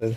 Hadi.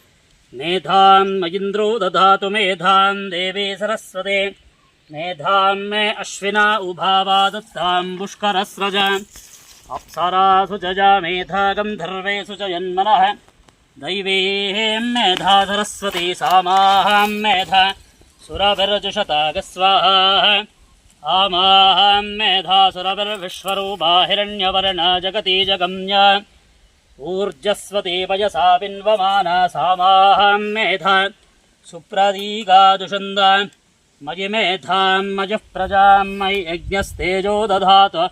मेधान्मयिन्द्रो दधातु मेधां देवी सरस्वते। मेधां मे अश्विना उभावा दत्तां पुष्करस्रज अप्सरासु च जा मेधा गन्धर्वेषु च जन्मनः दैवीं मेधा सरस्वती सामाहं मेधा सुरभिर्जुषतागस्वाहा आमाहं मेधा सुरभिर्विश्वरूपा हिरण्यवर्णा जगती जगम्य। ऊर्जस्वते वयसा पिन्वमाना सामाहं मेधा। सुप्रदीगादुषन्द मयि मेधां मयः प्रजां मयि यज्ञस्तेजो दधातु।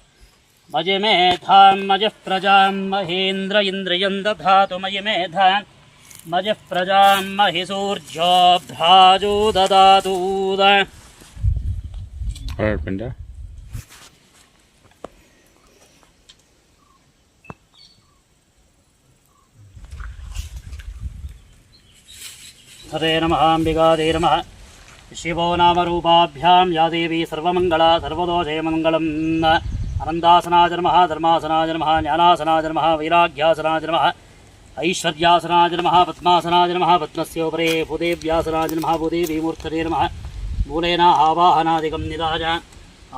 मयि मेधां मयः प्रजां, महेन्द्र इन्द्रियं दधातु। मयि मेधा मयः प्रजां, महि सूर्यो भ्राजो ददातु हरे नमः अम्बिकादे नमः शिवो नामरूपाभ्यां या देवी सर्वमङ्गला सर्वदोषयमङ्गलम् अनन्दासनाय नमः धर्मासनाय नमः ज्ञानासनाय नमः वैराग्यासनाय नमः ऐश्वर्यासनाय नमः पद्मासनाय नमः पद्मस्योपरे भूदेव्यासनाय नमः भूदेवीमूर्तये नमः मूलेन आवाहनादिकं निराज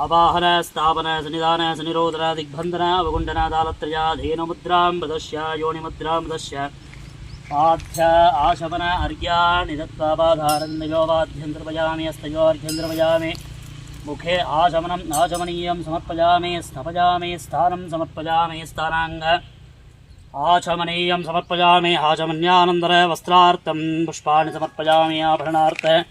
आवाहन स्थापन सनिधान सनिरोधन दिग्बन्धन अवगुण्डन दालत्रया धेनुमुद्रां प्रदश्य योनिमुद्रां प्रदश्य పాఠ్య ఆశవన అర్ఘ్యాన్ని దత్వాపాధారంధ్రయోపాధ్యంద్రపయామి అస్తయోర్ఘ్యంద్రపయామి ముఖే ఆశమనం ఆశమనీయం సమర్పయామి స్థపయామి స్థానం సమర్పయామి స్థానాంగ ఆచమనీయం సమర్పయామి ఆచమన్యానందర వస్త్రార్థం పుష్పాన్ని సమర్పయామి ఆభరణార్థ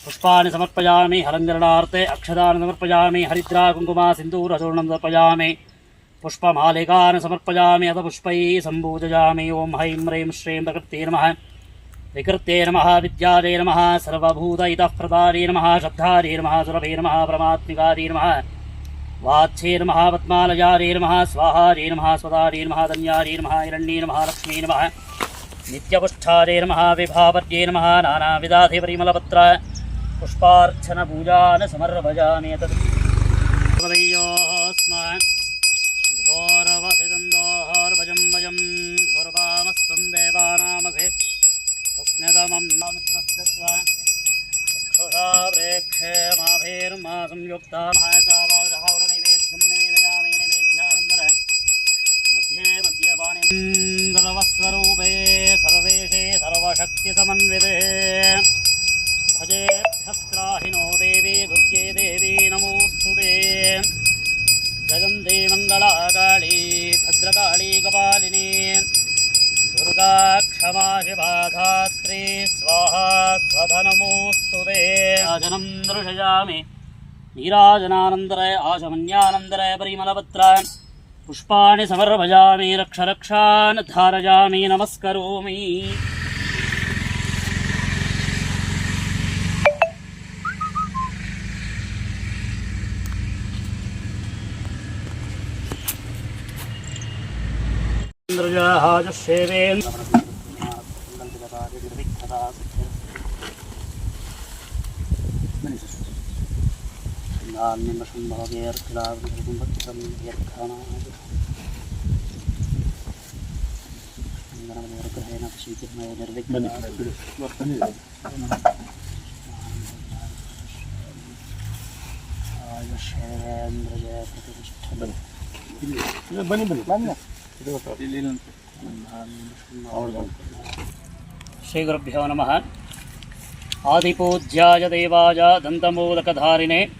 పుష్పాన్ని సమర్పయామి హలంకరణార్థే అక్షదాన్ని సమర్పయామి హరిద్రా కుంకుమ సింధూరచూర్ణం సమర్పయామి पुष्पमालिकान् समर्पयामि अथ पुष्पैः सम्पूजयामि ॐ हैं ह्रीं श्रीं प्रकृते नमः। विकृते नमः विद्यादे नमः सर्वभूत इतः प्रदारे नमः शब्दारे नमः सुरभे नमः परमात्मिकारे नमः। वाच्छे नमः पद्मालयारे नमः स्वाहारे नमः स्वदारे नमः धन्यारे नमः, हिरण्ये नमः लक्ष्मी नमः। नित्यपुष्ठारे नमः, विभावर्ये नमः नानाविधाधि परिमलपत्र पुष्पार्चनपूजान् समर्पयामि तत् स्मः घोरवसिदन्दोर्भजं भजं घोरवामस्त्वं देवानामसे स्वस्म्यतमं नामित्रस्य चक्षुषा प्रेक्षे माभेर्मा संयुक्ता महातावाग्रहावरनैवेद्यं निवेदयामि नैवेद्यानन्दर मध्ये मध्ये पाणिन्दरवस्वरूपे सर्वेशे सर्वशक्तिसमन्विते भजेभ्यस्त्राहिनो देवी दुर्गे देवी नमोऽस्तु ते जगन्ते मङ्गलाकाली भद्रकाली कपालिनी दुर्गा क्षमा शिवा धात्री स्वाहा स्वधनमोऽस्तु ते। राजनं दर्शयामि। नीराजनानन्दरय, आशमन्यानन्दरय परिमलपत्र पुष्पाणि समर्पयामि, रक्षरक्षान् धारयामि, नमस्करोमि। ृजाहाजसेवेन् ഗ്രഹേണ ശീകരണ നിർവിഘ്ന ആയുഷേന്ദ്രജയ പ്രതിഷ്ഠ ബനി ബനി ബനി ಗುರುಭ್ಯೋ ನಮಃ. ಆದಿಪೂಜ್ಯಾಯ ದೇವಾಯ ದಂತಮೂಲಕಧಾರಿಣೆ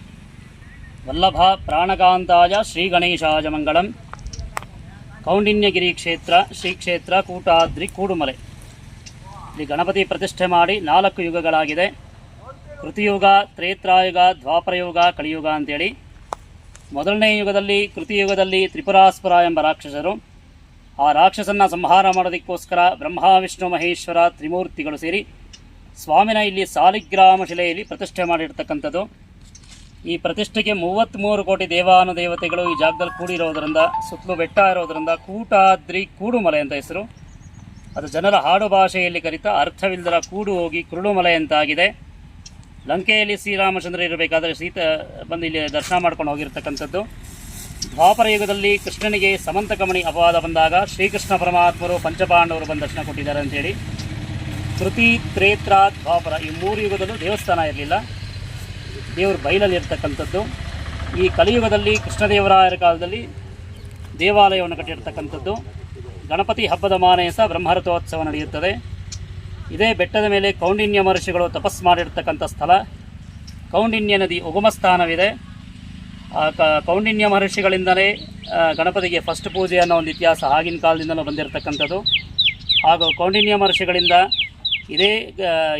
ವಲ್ಲಭ ಪ್ರಾಣಕಾಂತಾಯ ಶ್ರೀಗಣೇಶಾಯ ಮಂಗಳಂ. ಕೌಂಡಿನ್ಯಗಿರಿ ಕ್ಷೇತ್ರ ಶ್ರೀ ಕ್ಷೇತ್ರ ಕೂಟಾದ್ರಿ, ಕೂಡುಮಲೆ. ಇಲ್ಲಿ ಗಣಪತಿ ಪ್ರತಿಷ್ಠೆ ಮಾಡಿ ನಾಲ್ಕು ಯುಗಗಳಾಗಿದೆ. ಕೃತಿಯುಗ, ತ್ರೇತ್ರಾಯುಗ, ದ್ವಾಪರಯುಗ, ಕಲಿಯುಗ ಅಂತೇಳಿ. ಮೊದಲನೇ ಯುಗದಲ್ಲಿ, ಕೃತಿಯುಗದಲ್ಲಿ ತ್ರಿಪುರಾಸ್ಪುರ ಎಂಬ ರಾಕ್ಷಸರು ಆ ರಾಕ್ಷಸನ್ನ ಸಂಹಾರ ಮಾಡೋದಕ್ಕೋಸ್ಕರ ಬ್ರಹ್ಮ, ವಿಷ್ಣು, ಮಹೇಶ್ವರ ತ್ರಿಮೂರ್ತಿಗಳು ಸೇರಿ ಸ್ವಾಮಿನ ಇಲ್ಲಿ ಸಾಲಿಗ್ರಾಮ ಶಿಲೆಯಲ್ಲಿ ಪ್ರತಿಷ್ಠೆ ಮಾಡಿರ್ತಕ್ಕಂಥದ್ದು. ಈ ಪ್ರತಿಷ್ಠೆಗೆ ಮೂವತ್ತ್ಮೂರು ಕೋಟಿ ದೇವಾನುದೇವತೆಗಳು ಈ ಜಾಗದಲ್ಲಿ ಕೂಡಿರೋದರಿಂದ, ಸುತ್ತಲೂ ಬೆಟ್ಟ ಇರೋದರಿಂದ ಕೂಟಾದ್ರಿ ಕೂಡುಮಲೆ ಅಂತ ಹೆಸರು. ಅದು ಜನರ ಹಾಡು ಭಾಷೆಯಲ್ಲಿ ಕರಿತ ಅರ್ಥವಿಲ್ಲದರ ಕೂಡು ಹೋಗಿ ಕುರುಳುಮಲೆ ಅಂತಾಗಿದೆ. ಲಂಕೆಯಲ್ಲಿ ಶ್ರೀರಾಮಚಂದ್ರ ಇರಬೇಕಾದ್ರೆ ಸೀತ ಬಂದು ಇಲ್ಲಿ ದರ್ಶನ ಮಾಡ್ಕೊಂಡು ಹೋಗಿರ್ತಕ್ಕಂಥದ್ದು. ದ್ವಾಪರ ಯುಗದಲ್ಲಿ ಕೃಷ್ಣನಿಗೆ ಸಮಂತಕಮಣಿ ಅಪವಾದ ಬಂದಾಗ ಶ್ರೀಕೃಷ್ಣ ಪರಮಾತ್ಮರು ಪಂಚಪಾಂಡವರು ಬಂದ ದರ್ಶನ ಕೊಟ್ಟಿದ್ದಾರೆ ಅಂತೇಳಿ ಕೃತಿ, ತ್ರೇತ್ರ, ದ್ವಾಪರ ಈ ಮೂರು ಯುಗದಲ್ಲೂ ದೇವಸ್ಥಾನ ಇರಲಿಲ್ಲ. ದೇವರು ಬಯಲಲ್ಲಿ ಇರ್ತಕ್ಕಂಥದ್ದು. ಈ ಕಲಿಯುಗದಲ್ಲಿ ಕೃಷ್ಣದೇವರಾಯರ ಕಾಲದಲ್ಲಿ ದೇವಾಲಯವನ್ನು ಕಟ್ಟಿರ್ತಕ್ಕಂಥದ್ದು. ಗಣಪತಿ ಹಬ್ಬದ ಮಾನೆಯ ಸಹ ಬ್ರಹ್ಮರಥೋತ್ಸವ ನಡೆಯುತ್ತದೆ. ಇದೇ ಬೆಟ್ಟದ ಮೇಲೆ ಕೌಂಡಿನ್ಯ ಮಹರ್ಷಿಗಳು ತಪಸ್ ಮಾಡಿರ್ತಕ್ಕಂಥ ಸ್ಥಳ. ಕೌಂಡಿನ್ಯ ನದಿ ಉಗಮ ಸ್ಥಾನವಿದೆ ಕೌಂಡಿನ್ಯ ಮಹರ್ಷಿಗಳಿಂದಲೇ ಗಣಪತಿಗೆ ಫಸ್ಟ್ ಪೂಜೆ ಅನ್ನೋ ಒಂದು ಇತಿಹಾಸ ಆಗಿನ ಕಾಲದಿಂದಲೂ ಬಂದಿರತಕ್ಕಂಥದ್ದು. ಹಾಗೂ ಕೌಂಡಿನ್ಯ ಮಹರ್ಷಿಗಳಿಂದ ಇದೇ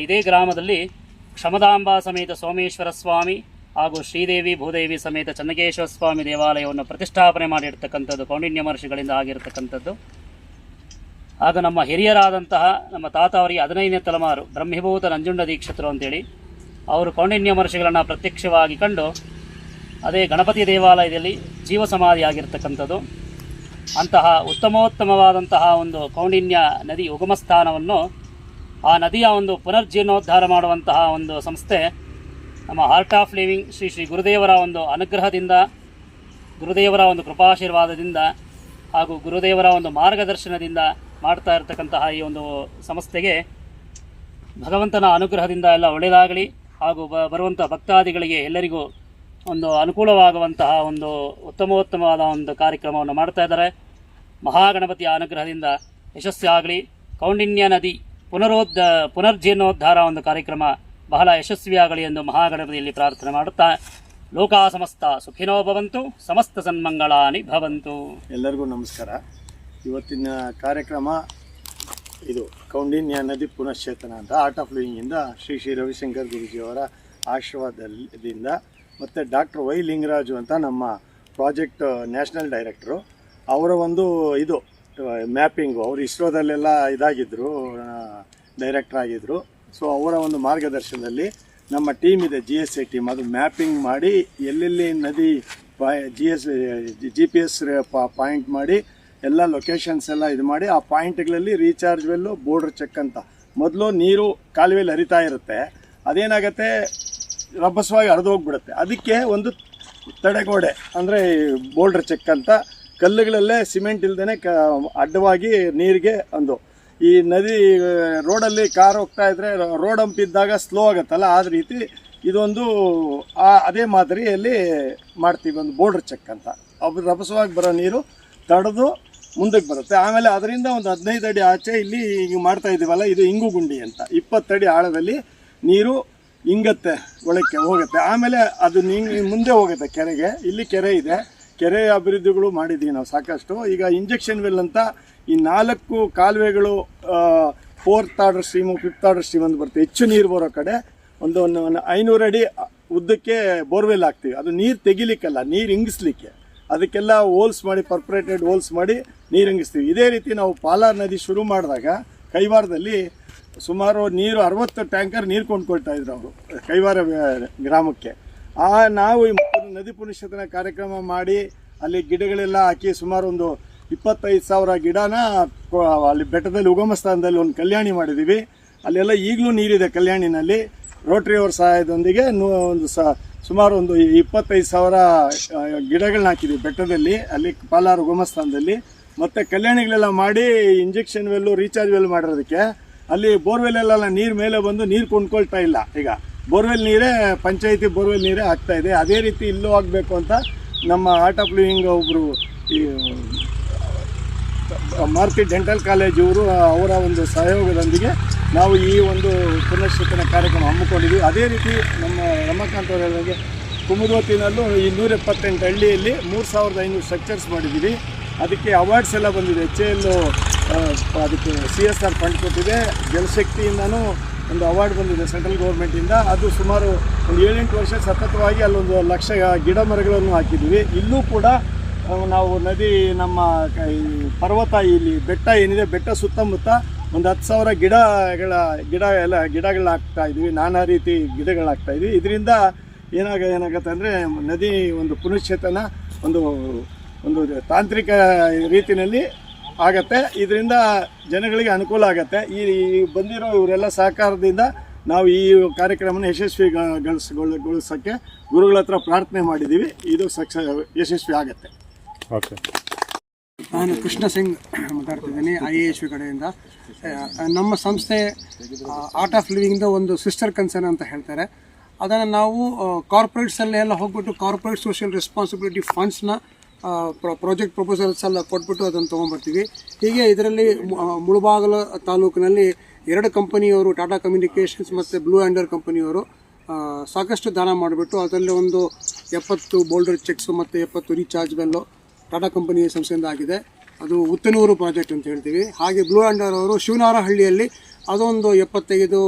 ಇದೇ ಗ್ರಾಮದಲ್ಲಿ ಕ್ಷಮದಾಂಬಾ ಸಮೇತ ಸೋಮೇಶ್ವರ ಸ್ವಾಮಿ ಹಾಗೂ ಶ್ರೀದೇವಿ ಭೂದೇವಿ ಸಮೇತ ಚನ್ನಕೇಶ್ವರ ಸ್ವಾಮಿ ದೇವಾಲಯವನ್ನು ಪ್ರತಿಷ್ಠಾಪನೆ ಮಾಡಿರ್ತಕ್ಕಂಥದ್ದು, ಕೌಂಡಿನ್ಯ ಮಹರ್ಷಿಗಳಿಂದ ಆಗಿರತಕ್ಕಂಥದ್ದು. ಆಗ ನಮ್ಮ ಹಿರಿಯರಾದಂತಹ ನಮ್ಮ ತಾತ ಅವರಿಗೆ ಹದಿನೈದನೇ ತಲೆಮಾರು ಬ್ರಹ್ಮಿಭೂತ ನಂಜುಂಡ ದೀಕ್ಷಿತರು ಅಂತೇಳಿ, ಅವರು ಕೌಂಡಿನ್ಯ ಮಹರ್ಷಿಗಳನ್ನು ಪ್ರತ್ಯಕ್ಷವಾಗಿ ಕಂಡು ಅದೇ ಗಣಪತಿ ದೇವಾಲಯದಲ್ಲಿ ಜೀವ ಸಮಾಧಿ ಆಗಿರ್ತಕ್ಕಂಥದ್ದು. ಅಂತಹ ಉತ್ತಮೋತ್ತಮವಾದಂತಹ ಒಂದು ಕೌಂಡಿನ್ಯ ನದಿ ಉಗಮ ಸ್ಥಾನವನ್ನು ಆ ನದಿಯ ಒಂದು ಪುನರ್ಜೀರ್ಣೋದ್ಧಾರ ಮಾಡುವಂತಹ ಒಂದು ಸಂಸ್ಥೆ ನಮ್ಮ art of living Shri Shri ಗುರುದೇವರ ಒಂದು ಅನುಗ್ರಹದಿಂದ, ಗುರುದೇವರ ಒಂದು ಕೃಪಾಶೀರ್ವಾದದಿಂದ ಹಾಗೂ ಗುರುದೇವರ ಒಂದು ಮಾರ್ಗದರ್ಶನದಿಂದ ಮಾಡ್ತಾ ಇರತಕ್ಕಂತಹ ಈ ಒಂದು ಸಂಸ್ಥೆಗೆ ಭಗವಂತನ ಅನುಗ್ರಹದಿಂದ ಎಲ್ಲ ಒಳ್ಳೆಯದಾಗಲಿ ಹಾಗೂ ಬರುವಂಥ ಭಕ್ತಾದಿಗಳಿಗೆ ಎಲ್ಲರಿಗೂ ಒಂದು ಅನುಕೂಲವಾಗುವಂತಹ ಒಂದು ಉತ್ತಮೋತ್ತಮವಾದ ಒಂದು ಕಾರ್ಯಕ್ರಮವನ್ನು ಮಾಡ್ತಾ ಇದ್ದಾರೆ. ಮಹಾಗಣಪತಿಯ ಅನುಗ್ರಹದಿಂದ ಯಶಸ್ವಿಯಾಗಲಿ ಕೌಂಡಿನ್ಯ ನದಿ ಪುನರೋದ್ಧ, ಪುನರ್ಜೀರ್ಣೋದ್ಧಾರ ಒಂದು ಕಾರ್ಯಕ್ರಮ ಬಹಳ ಯಶಸ್ವಿಯಾಗಲಿ ಎಂದು ಮಹಾಗಣಪತಿಯಲ್ಲಿ ಪ್ರಾರ್ಥನೆ ಮಾಡುತ್ತಾ, ಲೋಕಾ ಸಮಸ್ತ ಸುಖಿನೋ ಭವಂತು, ಸಮಸ್ತ ಸನ್ಮಂಗಳಾನಿ ಭವಂತು. ಎಲ್ಲರಿಗೂ ನಮಸ್ಕಾರ. ಇವತ್ತಿನ ಕಾರ್ಯಕ್ರಮ ಇದು ಕೌಂಡಿನ್ಯ ನದಿ ಪುನಶ್ಚೇತನ ಅಂತ ಆರ್ಟ್ ಆಫ್ ಲಿವಿಂಗಿಂದ ಶ್ರೀ ಶ್ರೀ ರವಿಶಂಕರ್ ಗುರೂಜಿಯವರ ಆಶೀರ್ವಾದದಿಂದ ಮತ್ತು ಡಾಕ್ಟರ್ ವೈ ಲಿಂಗರಾಜು ಅಂತ ನಮ್ಮ ಪ್ರಾಜೆಕ್ಟ್ ನ್ಯಾಷನಲ್ ಡೈರೆಕ್ಟ್ರು. ಅವರ ಒಂದು ಇದು ಮ್ಯಾಪಿಂಗು. ಅವರು ಇಸ್ರೋದಲ್ಲೆಲ್ಲ ಇದಾಗಿದ್ದರು ಡೈರೆಕ್ಟರ್ ಆಗಿದ್ದರು ಸೊ ಅವರ ಒಂದು ಮಾರ್ಗದರ್ಶನದಲ್ಲಿ ನಮ್ಮ ಟೀಮ್ ಇದೆ ಜಿ ಎಸ್ ಎ ಟೀಮ್ ಅದು ಮ್ಯಾಪಿಂಗ್ ಮಾಡಿ ಎಲ್ಲೆಲ್ಲಿ ನದಿ G S G P S point ಮಾಡಿ ಎಲ್ಲ ಲೊಕೇಶನ್ಸ್ ಎಲ್ಲ ಇದು ಮಾಡಿ ಆ ಪಾಯಿಂಟ್ಗಳಲ್ಲಿ ರೀಚಾರ್ಜ್ ವೆಲ್ಲು, ಬೋರ್ಡರ್ ಚೆಕ್ ಅಂತ. ಮೊದಲು ನೀರು ಕಾಲುವೆಯಲ್ಲಿ ಹರಿತಾ ಇರುತ್ತೆ. ಅದೇನಾಗತ್ತೆ? ರಭಸವಾಗಿ ಹರಿದೋಗ್ಬಿಡುತ್ತೆ ಅದಕ್ಕೆ ಒಂದು ತಡೆಗೋಡೆ, ಅಂದರೆ ಬೋಲ್ಡ್ರ್ ಚೆಕ್ ಅಂತ. ಕಲ್ಲುಗಳಲ್ಲೇ ಸಿಮೆಂಟ್ ಇಲ್ದೇ ಕ, ಅಡ್ಡವಾಗಿ ನೀರಿಗೆ ಒಂದು. ಈ ನದಿ, ರೋಡಲ್ಲಿ ಕಾರ್ ಹೋಗ್ತಾ ಇದ್ರೆ ರೋಡ್ ಹಂಪಿದ್ದಾಗ ಸ್ಲೋ ಆಗುತ್ತಲ್ಲ, ಆ ರೀತಿ ಇದೊಂದು, ಆ, ಅದೇ ಮಾದರಿಯಲ್ಲಿ ಮಾಡ್ತೀವಿ ಒಂದು ಬೋಲ್ಡ್ರ್ ಚೆಕ್ ಅಂತ. ಅವ್ರು ರಭಸವಾಗಿ ಬರೋ ನೀರು ತಡೆದು ಮುಂದಕ್ಕೆ ಬರುತ್ತೆ. ಆಮೇಲೆ ಅದರಿಂದ ಒಂದು ಹದಿನೈದು ಅಡಿ ಆಚೆ ಇಲ್ಲಿ ಈಗ ಮಾಡ್ತಾ ಇದ್ದೀವಲ್ಲ ಇದು ಇಂಗು ಗುಂಡಿ ಅಂತ. ಇಪ್ಪತ್ತಡಿ ಆಳದಲ್ಲಿ ನೀರು ಇಂಗತ್ತೆ, ಒಳಕ್ಕೆ ಹೋಗುತ್ತೆ. ಆಮೇಲೆ ಅದು ನೀವು ಮುಂದೆ ಹೋಗುತ್ತೆ ಕೆರೆಗೆ. ಇಲ್ಲಿ ಕೆರೆ ಇದೆ. ಕೆರೆ ಅಭಿವೃದ್ಧಿಗಳು ಮಾಡಿದ್ದೀವಿ ನಾವು ಸಾಕಷ್ಟು. ಈಗ ಇಂಜೆಕ್ಷನ್ ವೆಲ್ ಅಂತ ಈ ನಾಲ್ಕು ಕಾಲುವೆಗಳು fourth order stream fifth order stream ಅಂತ ಬರುತ್ತೆ. ಹೆಚ್ಚು ನೀರು ಬರೋ ಕಡೆ ಒಂದು ಒಂದು- ಐನೂರು ಅಡಿ ಉದ್ದಕ್ಕೆ ಬೋರ್ವೆಲ್ ಹಾಕ್ತೀವಿ. ಅದು ನೀರು ತೆಗಿಲಿಕ್ಕಲ್ಲ, ನೀರು ಇಂಗಿಸ್ಲಿಕ್ಕೆ. ಅದಕ್ಕೆಲ್ಲ ಹೋಲ್ಸ್ ಮಾಡಿ, ಪರ್ಪರೇಟೆಡ್ ಹೋಲ್ಸ್ ಮಾಡಿ ನೀರು ಇಂಗಿಸ್ತೀವಿ. ಇದೇ ರೀತಿ ನಾವು ಪಾಲಾರ್ ನದಿ ಶುರು ಮಾಡಿದಾಗ ಕೈವಾರದಲ್ಲಿ ಸುಮಾರು ನೀರು, ಅರವತ್ತು ಟ್ಯಾಂಕರ್ ನೀರು ಕೊಂಡ್ಕೊಳ್ತಾ ಇದ್ರು ಅವರು, ಕೈವಾರ ಗ್ರಾಮಕ್ಕೆ. ಆ, ನಾವು ಈ ನದಿ ಪುನಶ್ಚೇತನ ಕಾರ್ಯಕ್ರಮ ಮಾಡಿ, ಅಲ್ಲಿ ಗಿಡಗಳೆಲ್ಲ ಹಾಕಿ ಸುಮಾರು ಒಂದು ಇಪ್ಪತ್ತೈದು ಸಾವಿರ ಗಿಡನ ಅಲ್ಲಿ ಬೆಟ್ಟದಲ್ಲಿ, ಉಗಮ ಸ್ಥಾನದಲ್ಲಿ ಒಂದು ಕಲ್ಯಾಣಿ ಮಾಡಿದ್ದೀವಿ ಅಲ್ಲೆಲ್ಲ ಈಗಲೂ ನೀರಿದೆ ಕಲ್ಯಾಣಿನಲ್ಲಿ. ರೋಟ್ರಿ ಅವ್ರ ಸಹಾಯದೊಂದಿಗೆ ಒಂದು ಸ, ಸುಮಾರು ಒಂದು ಇಪ್ಪತ್ತೈದು ಸಾವಿರ ಗಿಡಗಳನ್ನ ಹಾಕಿದ್ದೀವಿ ಬೆಟ್ಟದಲ್ಲಿ, ಅಲ್ಲಿ ಪಾಲಾರು ಉಗಮ ಸ್ಥಾನದಲ್ಲಿ. ಮತ್ತು ಕಲ್ಯಾಣಿಗಳೆಲ್ಲ ಮಾಡಿ ಇಂಜೆಕ್ಷನ್ ವೆಲ್ಲು ರೀಚಾರ್ಜ್ ವೆಲ್ ಮಾಡಿರೋದಕ್ಕೆ. ಅಲ್ಲಿ ಬೋರ್ವೆಲ್ಲೆಲ್ಲ ನೀರು ಮೇಲೆ ಬಂದು ನೀರು ಕೊಂಡ್ಕೊಳ್ತಾ ಇಲ್ಲ. ಈಗ ಬೋರ್ವೆಲ್ ನೀರೇ, ಪಂಚಾಯಿತಿ ಬೋರ್ವೆಲ್ ನೀರೇ ಆಗ್ತಾ ಇದೆ. ಅದೇ ರೀತಿ ಇಲ್ಲೂ ಆಗಬೇಕು ಅಂತ ನಮ್ಮ ಆರ್ಟ್ ಆಫ್ ಲಿವಿಂಗ್ ಒಬ್ಬರು ಈ ಮಾರುತಿ ಡೆಂಟಲ್ ಕಾಲೇಜ್ ಇವರು ಅವರ ಒಂದು ಸಹಯೋಗದೊಂದಿಗೆ ನಾವು ಈ ಒಂದು ಪುನಶ್ಚೇತನ ಕಾರ್ಯಕ್ರಮ ಹಮ್ಮಿಕೊಂಡಿದ್ದೀವಿ. ಅದೇ ರೀತಿ ನಮ್ಮ ರಮಾಕಾಂತ್ ಅವರಿಗೆ ಕುಮುದೋತಿನಲ್ಲೂ ಈ ನೂರ ಎಪ್ಪತ್ತೆಂಟು ಹಳ್ಳಿಯಲ್ಲಿ ಮೂರು ಸಾವಿರದ ಐನೂರು ಸ್ಟ್ರಕ್ಚರ್ಸ್ ಮಾಡಿದ್ದೀವಿ. ಅದಕ್ಕೆ ಅವಾರ್ಡ್ಸ್ ಎಲ್ಲ ಬಂದಿದೆ. ಎಚ್ ಎಲ್ ಅದಕ್ಕೆ ಸಿ ಎಸ್ ಆರ್ ಫಂಡ್ ಕೊಟ್ಟಿದೆ. ಜಲಶಕ್ತಿಯಿಂದನೂ ಒಂದು ಅವಾರ್ಡ್ ಬಂದಿದೆ ಸೆಂಟ್ರಲ್ ಗೌರ್ಮೆಂಟಿಂದ ಅದು ಸುಮಾರು ಒಂದು ಏಳೆಂಟು ವರ್ಷ ಸತತವಾಗಿ ಅಲ್ಲೊಂದು ಲಕ್ಷ ಗಿಡ ಮರಗಳನ್ನು ಹಾಕಿದ್ದೀವಿ. ಇಲ್ಲೂ ಕೂಡ ನಾವು ನದಿ, ನಮ್ಮ ಪರ್ವತ ಇಲ್ಲಿ ಬೆಟ್ಟ ಏನಿದೆ, ಬೆಟ್ಟ ಸುತ್ತಮುತ್ತ ಒಂದು ಹತ್ತು ಸಾವಿರ ಗಿಡಗಳ, ಗಿಡ ಎಲ್ಲ ಗಿಡಗಳನ್ನ ಹಾಕ್ತಾ ಇದ್ವಿ ನಾನಾ ರೀತಿ ಗಿಡಗಳಾಗ್ತಾ ಇದ್ವಿ ಇದರಿಂದ ಏನಾಗ, ಏನಾಗತ್ತೆ ಅಂದರೆ ನದಿ ಒಂದು ಪುನಶ್ಚೇತನ ಒಂದು ಒಂದು ತಾಂತ್ರಿಕ ರೀತಿಯಲ್ಲಿ ಆಗತ್ತೆ. ಇದರಿಂದ ಜನಗಳಿಗೆ ಅನುಕೂಲ ಆಗತ್ತೆ. ಈ ಈ ಬಂದಿರೋ ಇವರೆಲ್ಲ ಸಹಕಾರದಿಂದ ನಾವು ಈ ಕಾರ್ಯಕ್ರಮನ ಯಶಸ್ವಿಗೊಳಿಸೋಕ್ಕೆ ಗುರುಗಳ ಹತ್ರ ಪ್ರಾರ್ಥನೆ ಮಾಡಿದ್ದೀವಿ. ಇದು ಸಕ್ಸ ಯಶಸ್ವಿ ಆಗತ್ತೆ. ಓಕೆ. ನಾನು ಕೃಷ್ಣ ಸಿಂಗ್ ಮಾತಾಡ್ತಿದ್ದೀನಿ ಐ ಎ ಎಸ್ ವಿ ಕಡೆಯಿಂದ. ನಮ್ಮ ಸಂಸ್ಥೆ ಆರ್ಟ್ ಆಫ್ ಲಿವಿಂಗ್ದು ಒಂದು ಸಿಸ್ಟರ್ ಕನ್ಸರ್ನ್ ಅಂತ ಹೇಳ್ತಾರೆ. ಅದನ್ನು ನಾವು ಕಾರ್ಪೊರೇಟ್ಸಲ್ಲಿ ಎಲ್ಲ ಹೋಗ್ಬಿಟ್ಟು ಕಾರ್ಪೊರೇಟ್ ಸೋಷಿಯಲ್ ರೆಸ್ಪಾನ್ಸಿಬಿಲಿಟಿ ಫಂಡ್ಸ್ನ ಪ್ರಾಜೆಕ್ಟ್ ಪ್ರಪೋಸಲ್ಸ್ ಎಲ್ಲ ಕೊಟ್ಬಿಟ್ಟು ಅದನ್ನು ತೊಗೊಂಡ್ಬರ್ತೀವಿ ಹೀಗೆ ಇದರಲ್ಲಿ ಮುಳುಬಾಗಲ ತಾಲೂಕಿನಲ್ಲಿ ಎರಡು ಕಂಪನಿಯವರು, ಟಾಟಾ ಕಮ್ಯುನಿಕೇಷನ್ಸ್ ಮತ್ತು ಬ್ಲೂ ಆ್ಯಂಡರ್ ಕಂಪನಿಯವರು ಸಾಕಷ್ಟು ದಾನ ಮಾಡಿಬಿಟ್ಟು ಅದರಲ್ಲಿ ಒಂದು ಎಪ್ಪತ್ತು ಬೋಲ್ಡರ್ ಚೆಕ್ಸು ಮತ್ತು ಎಪ್ಪತ್ತು ರೀಚಾರ್ಜ್ ಬೆಲ್ಲು ಟಾಟಾ ಕಂಪನಿ ಸಂಸ್ಥೆಯಿಂದ ಆಗಿದೆ. ಅದು ಉತ್ತನೂರು ಪ್ರಾಜೆಕ್ಟ್ ಅಂತ ಹೇಳ್ತೀವಿ. ಹಾಗೆ ಬ್ಲೂ ಆ್ಯಂಡರ್ ಅವರು ಶಿವನಾರಹಳ್ಳಿಯಲ್ಲಿ ಅದೊಂದು ಎಪ್ಪತ್ತೈದು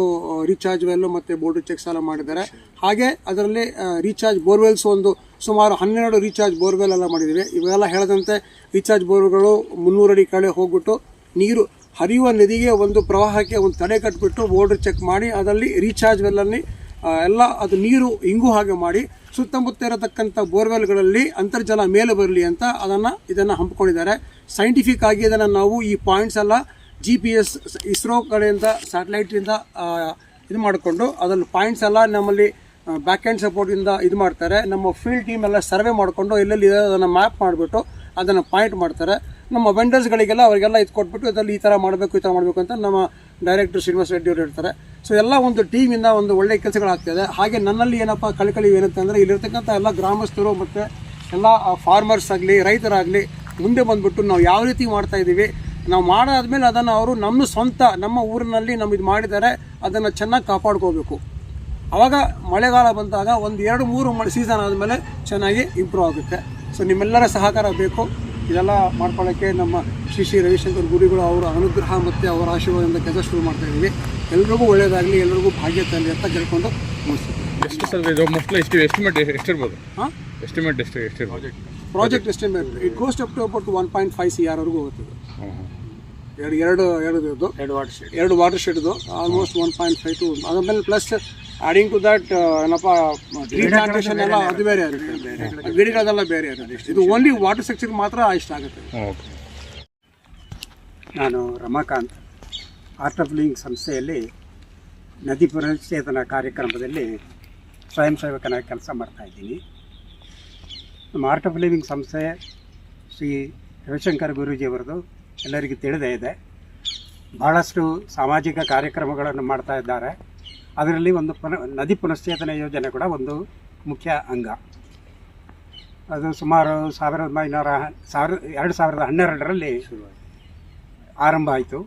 ರೀಚಾರ್ಜ್ ವೆಲ್ಲು ಮತ್ತು ಬೋರ್ಡ್ ಚೆಕ್ಸ್ ಎಲ್ಲ ಮಾಡಿದ್ದಾರೆ. ಹಾಗೆ ಅದರಲ್ಲಿ ರೀಚಾರ್ಜ್ ಬೋರ್ವೆಲ್ಸ್ ಒಂದು ಸುಮಾರು ಹನ್ನೆರಡು ರೀಚಾರ್ಜ್ ಬೋರ್ವೆಲ್ ಎಲ್ಲ ಮಾಡಿದ್ದೀವಿ. ಇವೆಲ್ಲ ಹೇಳದಂತೆ ರೀಚಾರ್ಜ್ ಬೋರ್ಗಳು ಮುನ್ನೂರಡಿ ಕಡೆ ಹೋಗ್ಬಿಟ್ಟು ನೀರು ಹರಿಯುವ ನದಿಗೆ ಒಂದು ಪ್ರವಾಹಕ್ಕೆ ಒಂದು ತಡೆ ಕಟ್ಬಿಟ್ಟು ಬೋರ್ಡ್ರ್ ಚೆಕ್ ಮಾಡಿ ಅದರಲ್ಲಿ ರೀಚಾರ್ಜ್ ವೆಲ್ಲಲ್ಲಿ ಎಲ್ಲ ಅದು ನೀರು ಇಂಗು ಹಾಗೆ ಮಾಡಿ ಸುತ್ತಮುತ್ತ ಇರತಕ್ಕಂಥ ಬೋರ್ವೆಲ್ಗಳಲ್ಲಿ ಅಂತರ್ಜಲ ಮೇಲೆ ಬರಲಿ ಅಂತ ಅದನ್ನು, ಇದನ್ನು ಹಮ್ಮಿಕೊಂಡಿದ್ದಾರೆ ಸೈಂಟಿಫಿಕ್ ಆಗಿ ಇದನ್ನು ನಾವು ಈ ಪಾಯಿಂಟ್ಸ್ ಎಲ್ಲ ಜಿ ಪಿ ಎಸ್ ಇಸ್ರೋ ಕಡೆಯಿಂದ ಸ್ಯಾಟಲೈಟಿಂದ ಇದು ಮಾಡಿಕೊಂಡು ಅದನ್ನು ಪಾಯಿಂಟ್ಸ್ ಎಲ್ಲ ನಮ್ಮಲ್ಲಿ ಬ್ಯಾಕ್ ಆ್ಯಂಡ್ ಸಪೋರ್ಟಿಂದ ಇದು ಮಾಡ್ತಾರೆ. ನಮ್ಮ ಫೀಲ್ಡ್ ಟೀಮ್ ಎಲ್ಲ ಸರ್ವೆ ಮಾಡಿಕೊಂಡು ಎಲ್ಲೆಲ್ಲಿ ಇದೆ ಅದನ್ನು ಮ್ಯಾಪ್ ಮಾಡಿಬಿಟ್ಟು ಅದನ್ನು ಪಾಯಿಂಟ್ ಮಾಡ್ತಾರೆ. ನಮ್ಮ ವೆಂಡರ್ಸ್ಗಳಿಗೆಲ್ಲ ಅವರಿಗೆಲ್ಲ ಇದು ಕೊಟ್ಬಿಟ್ಟು ಅದರಲ್ಲಿ ಈ ಥರ ಮಾಡಬೇಕು, ಈ ಥರ ಮಾಡಬೇಕು ಅಂತ ನಮ್ಮ ಡೈರೆಕ್ಟರ್ ಶ್ರೀನಿವಾಸ ರೆಡ್ಡಿ ಅವರು ಹೇಳ್ತಾರೆ. ಸೊ ಎಲ್ಲ ಒಂದು ಟೀಮಿಂದ ಒಂದು ಒಳ್ಳೆಯ ಕೆಲಸಗಳಾಗ್ತಿದೆ. ಹಾಗೆ ನನ್ನಲ್ಲಿ ಏನಪ್ಪ ಕಳಕಳಿ ಏನಂತಂದರೆ ಇಲ್ಲಿರ್ತಕ್ಕಂಥ ಎಲ್ಲ ಗ್ರಾಮಸ್ಥರು ಮತ್ತು ಎಲ್ಲ ಫಾರ್ಮರ್ಸ್ ಆಗಲಿ, ರೈತರಾಗಲಿ ಮುಂದೆ ಬಂದುಬಿಟ್ಟು ನಾವು ಯಾವ ರೀತಿ ಮಾಡ್ತಾ ಇದ್ದೀವಿ ನಾವು ಮಾಡಾದ್ಮೇಲೆ ಅದನ್ನು ಅವರು ನಮ್ಮ ಸ್ವಂತ ನಮ್ಮ ಊರಿನಲ್ಲಿ ನಮ್ಮ ಇದು ಮಾಡಿದ್ದಾರೆ ಅದನ್ನು ಚೆನ್ನಾಗಿ ಕಾಪಾಡ್ಕೋಬೇಕು. ಅವಾಗ ಮಳೆಗಾಲ ಬಂದಾಗ ಒಂದು ಎರಡು ಮೂರು ಮಳೆ ಸೀಸನ್ ಆದಮೇಲೆ ಚೆನ್ನಾಗಿ ಇಂಪ್ರೂವ್ ಆಗುತ್ತೆ. ಸೊ ನಿಮ್ಮೆಲ್ಲರ ಸಹಕಾರ ಬೇಕು. ಇದೆಲ್ಲ ಮಾಡ್ಕೊಳ್ಳೋಕ್ಕೆ ನಮ್ಮ ಶ್ರೀ ಶ್ರೀ ರವಿಶಂಕರ್ ಗುರುಗಳು ಅವರ ಅನುಗ್ರಹ ಮತ್ತು ಅವರ ಆಶೀರ್ವಾದದಿಂದ ಕೆಲಸ ಶುರು ಮಾಡ್ತಾ ಇದ್ದೀವಿ. ಎಲ್ರಿಗೂ ಒಳ್ಳೆಯದಾಗಲಿ ಎಲ್ರಿಗೂ ಭಾಗ್ಯ ತರಲಿ ಅಂತ ಕೇಳ್ಕೊಂಡು ಮುಗಿಸ್ತೀವಿ ಎಷ್ಟು ಸರ್ ಇದು ಮೋಸ್ಟ್ಲಿ ಎಷ್ಟು ಎಸ್ಟಿಮೇಟ್ ಎಷ್ಟಿರ್ಬೋದು? ಹಾಂ? ಎಸ್ಟಿಮೇಟ್ ಎಷ್ಟು ಎಷ್ಟಿರ್ಬೋದು? Project estimate it goes up to about one point five C ಆರ್ವರೆಗೂ ಹ್ಞೂ ಎರಡು ಎರಡು ಎರಡು ಎರಡು ವಾಟರ್ ಶೆಡ್ ಎರಡು watershed almost one point five two ಅದಾದ್ಮೇಲೆ ಪ್ಲಸ್ ಆಡಿಂಗ್ ಟು ದಟ್ ಏನಪ್ಪ ಟ್ರೀ ಪ್ಲಾಂಟೇಶನ್ ಎಲ್ಲ ಅದು ಬೇರೆ ಗಿಡಗಳದೆಲ್ಲ ಬೇರೆ ಇರೋದು ಇದು ಓನ್ಲಿ ವಾಟರ್ ಸೆಕ್ಷನ್ ಮಾತ್ರ ಇಷ್ಟ ಆಗುತ್ತೆ. ನಾನು ರಮಾಕಾಂತ್ ಆರ್ಟ್ ಆಫ್ ಲಿವಿಂಗ್ ಸಂಸ್ಥೆಯಲ್ಲಿ ನದಿ ಪುನಶ್ಚೇತನ ಕಾರ್ಯಕ್ರಮದಲ್ಲಿ ಸ್ವಯಂ ಸೇವಕನಾಗಿ ಕೆಲಸ ಮಾಡ್ತಾ ಇದ್ದೀನಿ. ನಮ್ಮ ಆರ್ಟ್ ಆಫ್ ಲಿವಿಂಗ್ ಸಂಸ್ಥೆ ಶ್ರೀ ರವಿಶಂಕರ್ ಗುರೂಜಿಯವರದು ಎಲ್ಲರಿಗೂ ತಿಳಿದೇ ಇದೆ. ಬಹಳಷ್ಟು ಸಾಮಾಜಿಕ ಕಾರ್ಯಕ್ರಮಗಳನ್ನು ಮಾಡ್ತಾ ಇದ್ದಾರೆ. ಅದರಲ್ಲಿ ಒಂದು ಪುನ, ನದಿ ಪುನಶ್ಚೇತನ ಯೋಜನೆ ಕೂಡ ಒಂದು ಮುಖ್ಯ ಅಂಗ. ಅದು ಸುಮಾರು ಸಾವಿರದ ಒಂಬೈನೂರ ಸಾವಿರ, ಎರಡು ಸಾವಿರದ ಹನ್ನೆರಡರಲ್ಲಿ ಆರಂಭ ಆಯಿತು.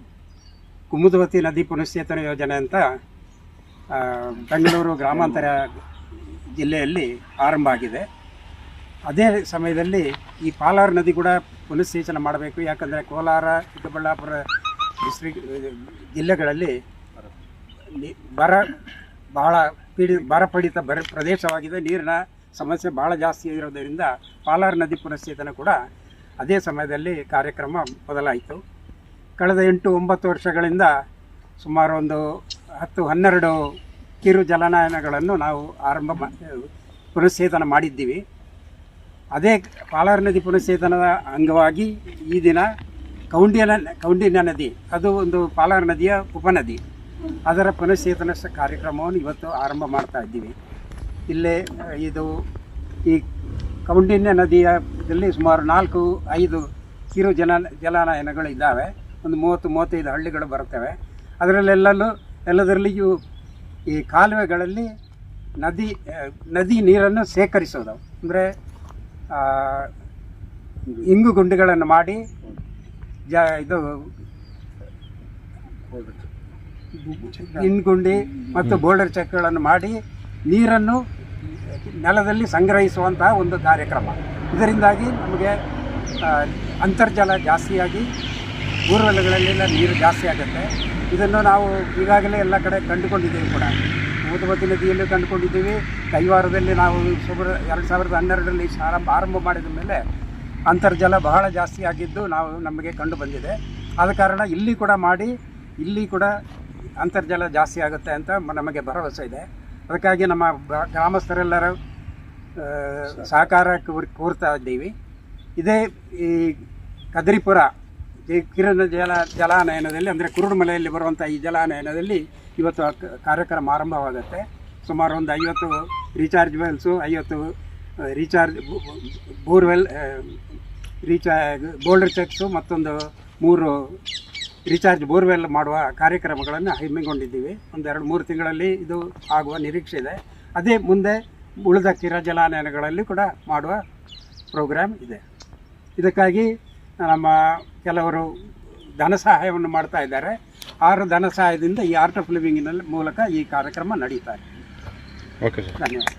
ಕುಮುದವತಿ ನದಿ ಪುನಶ್ಚೇತನ ಯೋಜನೆ ಅಂತ ಬೆಂಗಳೂರು ಗ್ರಾಮಾಂತರ ಜಿಲ್ಲೆಯಲ್ಲಿ ಆರಂಭ ಆಗಿದೆ. ಅದೇ ಸಮಯದಲ್ಲಿ ಈ ಪಾಲಾರ್ ನದಿ ಕೂಡ ಪುನಶ್ಚೇತನ ಮಾಡಬೇಕು. ಯಾಕಂದರೆ ಕೋಲಾರ, ಚಿಕ್ಕಬಳ್ಳಾಪುರ ಡಿಸ್ಟ್ರಿಕ್ ಜಿಲ್ಲೆಗಳಲ್ಲಿ ಬರ ಬಹಳ ಪೀಡಿ ಬರಪೀಡಿತ ಬರ ಪ್ರದೇಶವಾಗಿದೆ. ನೀರಿನ ಸಮಸ್ಯೆ ಭಾಳ ಜಾಸ್ತಿ ಇರೋದರಿಂದ ಪಾಲಾರ್ ನದಿ ಪುನಶ್ಚೇತನ ಕೂಡ ಅದೇ ಸಮಯದಲ್ಲಿ ಕಾರ್ಯಕ್ರಮ ಬದಲಾಯಿತು ಕಳೆದ ಎಂಟು ಒಂಬತ್ತು ವರ್ಷಗಳಿಂದ ಸುಮಾರು ಒಂದು ಹತ್ತು ಹನ್ನೆರಡು ಕಿರು ಜಲಾನಯನಗಳನ್ನು ನಾವು ಆರಂಭ ಪುನಶ್ಚೇತನ ಮಾಡಿದ್ದೀವಿ. ಅದೇ ಪಾಲಾರ್ ನದಿ ಪುನಶ್ಚೇತನದ ಅಂಗವಾಗಿ ಈ ದಿನ ಕೌಂಡಿನ ಕೌಂಡಿನ್ಯ ನದಿ, ಅದು ಒಂದು ಪಾಲಾರ್ ನದಿಯ ಉಪನದಿ. ಅದರ ಪುನಶ್ಚೇತನ ಕಾರ್ಯಕ್ರಮವನ್ನು ಇವತ್ತು ಆರಂಭ ಮಾಡ್ತಾ ಇದ್ದೀವಿ. ಇಲ್ಲೇ, ಇದು ಈ ಕೌಂಡಿನ್ಯ ನದಿಯಲ್ಲಿ ಸುಮಾರು ನಾಲ್ಕು, ಐದು ಕಿರು ಜನ ಜಲಾನಯನಗಳು ಇದ್ದಾವೆ ಒಂದು ಮೂವತ್ತು, ಮೂವತ್ತೈದು ಹಳ್ಳಿಗಳು ಬರ್ತವೆ ಅದರಲ್ಲೆಲ್ಲೂ ಎಲ್ಲದರಲ್ಲಿಯೂ ಈ ಕಾಲುವೆಗಳಲ್ಲಿ ನದಿ ನದಿ ನೀರನ್ನು ಸೇಕರಿಸೋದು ಅಂದರೆ ಇಂಗು ಗುಂಡಿಗಳನ್ನು ಮಾಡಿ ಜ ಇದು ಇನ್ಗುಂಡಿ ಮತ್ತು ಬೋಲ್ಡರ್ ಚೆಕ್ಗಳನ್ನು ಮಾಡಿ ನೀರನ್ನು ನೆಲದಲ್ಲಿ ಸಂಗ್ರಹಿಸುವಂತಹ ಒಂದು ಕಾರ್ಯಕ್ರಮ. ಇದರಿಂದಾಗಿ ನಮಗೆ ಅಂತರ್ಜಲ ಜಾಸ್ತಿಯಾಗಿ ಬೋರ್ವೆಲ್ಗಳಲ್ಲೆಲ್ಲ ನೀರು ಜಾಸ್ತಿ ಆಗುತ್ತೆ. ಇದನ್ನು ನಾವು ಈಗಾಗಲೇ ಎಲ್ಲ ಕಡೆ ಕಂಡುಕೊಂಡಿದ್ದೀವಿ ಕೂಡ. ಮೂತವತಿ ನದಿಯಲ್ಲಿ ಕಂಡುಕೊಂಡಿದ್ದೀವಿ. ಕೈವಾರದಲ್ಲಿ ನಾವು ಸುಬ್ರ ಎರಡು ಸಾವಿರದ ಹನ್ನೆರಡರಲ್ಲಿ ಆರಂಭ ಆರಂಭ ಮಾಡಿದ ಮೇಲೆ ಅಂತರ್ಜಲ ಬಹಳ ಜಾಸ್ತಿ ಆಗಿದ್ದು ನಾವು ನಮಗೆ ಕಂಡು ಬಂದಿದೆ. ಆದ ಕಾರಣ ಇಲ್ಲಿ ಕೂಡ ಮಾಡಿ, ಇಲ್ಲಿ ಕೂಡ ಅಂತರ್ಜಲ ಜಾಸ್ತಿ ಆಗುತ್ತೆ ಅಂತ ನಮಗೆ ಭರವಸೆ ಇದೆ. ಅದಕ್ಕಾಗಿ ನಮ್ಮ ಗ್ರಾ- ಗ್ರಾಮಸ್ಥರೆಲ್ಲರೂ ಸಹಕಾರ ಕೋರ್- ಕೋರ್ತಾ ಇದ್ದೀವಿ. ಇದೇ ಈ ಕದ್ರಿಪುರ, ಈ ಕಿರಣ ಜಲ, ಜಲಾನಯನದಲ್ಲಿ, ಅಂದರೆ ಕುರುಡುಮಲೆಯಲ್ಲಿ ಬರುವಂಥ ಈ ಜಲಾನಯನದಲ್ಲಿ ಇವತ್ತು ಕಾರ್ಯಕ್ರಮ ಆರಂಭವಾಗುತ್ತೆ. ಸುಮಾರು ಒಂದು ಐವತ್ತು ರೀಚಾರ್ಜ್ ವೆಲ್ಸು ಐವತ್ತು ರೀಚಾರ್ಜ್ ಬೋರ್ವೆಲ್ ರೀಚಾ ಬೋಲ್ಡರ್ ಚೆಕ್ಸು ಮತ್ತೊಂದು ಮೂರು ರೀಚಾರ್ಜ್ ಬೋರ್ವೆಲ್ ಮಾಡುವ ಕಾರ್ಯಕ್ರಮಗಳನ್ನು ಹಮ್ಮಿಕೊಂಡಿದ್ದೀವಿ. ಒಂದು ಎರಡು ಮೂರು ತಿಂಗಳಲ್ಲಿ ಇದು ಆಗುವ ನಿರೀಕ್ಷೆ ಇದೆ. ಅದೇ ಮುಂದೆ ಉಳಿದ ಕಿರ ಜಲಾನಯನಗಳಲ್ಲಿ ಕೂಡ ಮಾಡುವ ಪ್ರೋಗ್ರಾಮ್ ಇದೆ. ಇದಕ್ಕಾಗಿ ನಮ್ಮ ಕೆಲವರು ಧನ ಸಹಾಯವನ್ನು ಮಾಡ್ತಾ ಇದ್ದಾರೆ. ಆರು ಧನ ಸಹಾಯದಿಂದ ಈ ಆರ್ಟ್ ಆಫ್ ಲಿವಿಂಗಿನ ಮೂಲಕ ಈ ಕಾರ್ಯಕ್ರಮ ನಡೀತಾ ಇದೆ. ಓಕೆ ಧನ್ಯವಾದ.